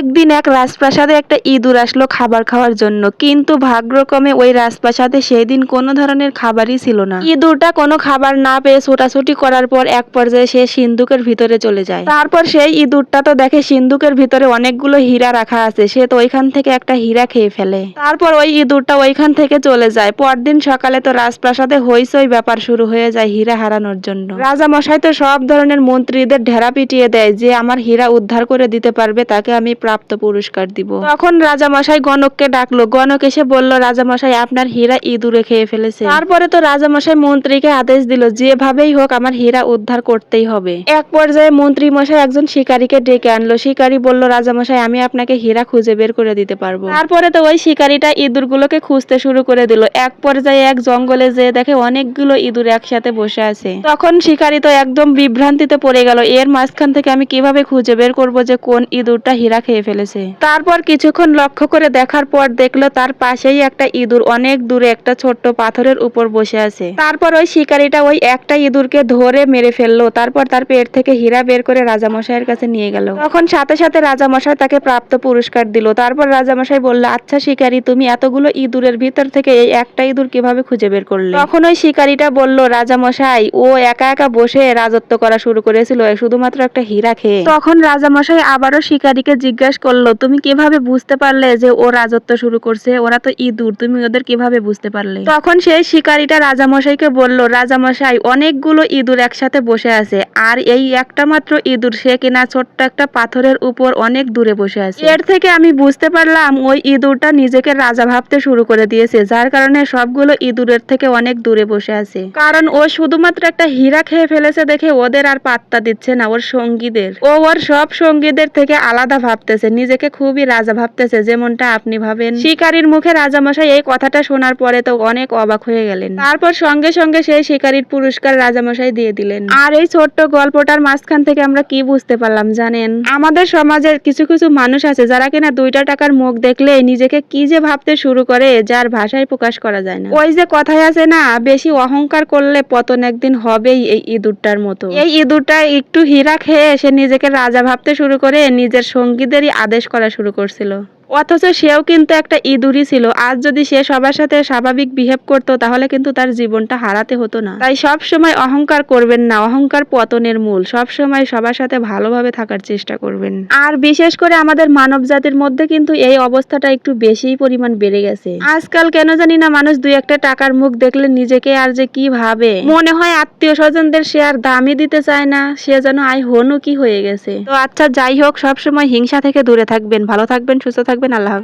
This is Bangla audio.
একদিন এক রাজপ্রাসাদে একটা ইঁদুর আসলো খাবার খাওয়ার জন্য, কিন্তু ভাগ্যক্রমে ওই রাজপ্রাসাদে সেই দিন কোনো ধরনের খাবারই ছিল না। ইঁদুরটা কোনো খাবার না পেয়ে ছোটাছুটি করার পর এক পর্যায়ে সে সিন্ধুকের ভিতরে চলে যায়। তারপর সেই ইঁদুরটা তো দেখে সিন্ধুকের ভিতরে অনেকগুলো হীরা রাখা আছে, সে তো ওইখান থেকে একটা হীরা খেয়ে ফেলে। তারপর ওই ইঁদুরটা ওইখান থেকে চলে যায়। পরদিন সকালে তো রাজপ্রাসাদে হইচই ব্যাপার শুরু হয়ে যায় হীরা হারানোর জন্য। রাজা মশাই তো সব ধরনের মন্ত্রীদের ঢেরা পিটিয়ে দেয়, যে আমার হীরা উদ্ধার করে দিতে পারবে, তাকে আমি প্রাপ্ত পুরস্কার দিব। তখন রাজা মশাই গণককে ডাকলো। গণক এসে বলল রাজা মশাই আপনার হীরা ইঁদুরে খেয়ে ফেলেছে। তারপরে তো রাজা মশাই মন্ত্রীকে আদেশ দিল, যেভাবেই হোক আমার হীরা উদ্ধার করতেই হবে। এক পর্যায়ে মন্ত্রী মশাই একজন শিকারীকে ডেকে আনলো। শিকারী বলল রাজা মশাই আমি আপনাকে হীরা খুঁজে বের করে দিতে পারব। তারপরে তো ওই শিকারীটা ইঁদুরগুলোকে খুঁজতে শুরু করে দিল। এক পর্যায়ে এক জঙ্গলে যেয়ে দেখে অনেকগুলো ইঁদুর একসাথে বসে আছে। তখন শিকারী তো একদম বিভ্রান্তিতে পড়ে গেল। এর মাঝখান থেকে আমি কীভাবে খুঁজে বের করব যে কোন ইঁদুরটা হীরা খেয়ে ফেলেছে। তারপর কিছুক্ষণ লক্ষ্য করে দেখার পর দেখল তার পাশেই একটা ইঁদুর অনেক দূরে একটা ছোট্ট পাথরের উপর বসে আছে। তারপর ওই শিকারীটা ওই একটা ইঁদুরকে ধরে মেরে ফেলল। তারপর তার পেট থেকে হীরা বের করে রাজামশাইয়ের কাছে নিয়ে গেল। তখন সাথে সাথে রাজামশাই তাকে প্রাপ্ত পুরস্কার দিল। তারপর রাজামশাই বলল আচ্ছা শিকারী, তুমি এতগুলো ইঁদুরের ভিতর থেকে এই একটা ইঁদুর কীভাবে খুঁজে বের করলে? তখন ওই শিকারিটা বলল, রাজামশাই, ও একা একা বসে রাজত্ব করা শুরু করেছিল। শুধুমাত্র একটা হীরা খেয়ে। তখন রাজামশাই আবারও শিকারীকে জিজ্ঞাসা করল, তুমি কীভাবে বুঝতে পারলে যে ও রাজত্ব শুরু করছে? ওরা তো ইঁদুর, তুমি ওদের কীভাবে বুঝতে পারলে? তখন সেই শিকারীটা রাজামশাইকে বলল, রাজামশাই, অনেকগুলো ইঁদুর একসাথে বসে আছে, আর এই একটা মাত্র ইঁদুর সে কিনা ছোট্ট একটা পাথরের উপর অনেক দূরে বসে আছে। এর থেকে আমি বুঝতে পারলাম, ওই ইঁদুরটা নিজেকে রাজা ভাবতে শুরু করে দিয়েছে, যার কারণে সবগুলো ইঁদুরের থেকে অনেক দূরে বসে আছে। কারণ ও শুধুমাত্র একটা হীরা খেয়ে ফেলেছে দেখে ওদের আর পাত্তা দিচ্ছে না, ওর সঙ্গীদের। ও ওর সব সঙ্গীদের থেকে আলাদা ভাবতেছে, নিজেকে খুবই রাজা ভাবতেছে, যেমনটা আপনি ভাবেন। শিকারীর মুখে রাজামশাই এই কথাটা শোনার পরে তো অনেক অবাক হয়ে গেলেন। তারপর সঙ্গে সঙ্গে সেই শিকারীর পুরস্কার রাজামশাই দিয়ে দিলেন। আর এই ছোট্ট গল্পটার মাঝখান থেকে আমরা কি বুঝতে পারলাম জানেন? আমাদের সমাজের কিছু কিছু মানুষ আছে যারা কিনা দুইটা টাকার মুখ দেখলে নিজেকে কি যে ভাবতে শুরু করে যার ভাষায় প্রকাশ করা যায় না। ওই যে কথায় আছে না, বেশি অহংকার করলে পতন একদিন হবেই এই ইঁদুরটার মতো। এই ইঁদুরটা একটু হীরা খেয়ে সে নিজেকে রাজা ভাবতে শুরু করে নিজের সঙ্গীদেরই আদেশ করা শুরু করছিল। অথচ সেও কিন্তু একটা ইঁদুরই ছিল। আজ যদি সে সবার সাথে স্বাভাবিক বিহেভ করতো, তাহলে কিন্তু তার জীবনটা হারাতে হতো না। তাই সব সময় অহংকার করবেন না, অহংকার পতনের মূল। সব সময় সবার সাথে ভালোভাবে থাকার চেষ্টা করবেন। আর বিশেষ করে আমাদের মানব জাতির মধ্যে কিন্তু এই অবস্থাটা একটু বেশিই পরিমাণ বেড়ে গেছে। আজকাল কেন জানি না মানুষ দুই একটা টাকার মুখ দেখলে নিজেকে আর যে কি ভাবে। মনে হয় আত্মীয় স্বজনদের সে আর দামই দিতে চায় না, সে যেন আই হনু কি হয়ে গেছে। তো আচ্ছা যাই হোক, সব সময় হিংসা থেকে দূরে থাকবেন, ভালো থাকবেন, সুস্থ থাকবেন আল্লাহ হাফেজ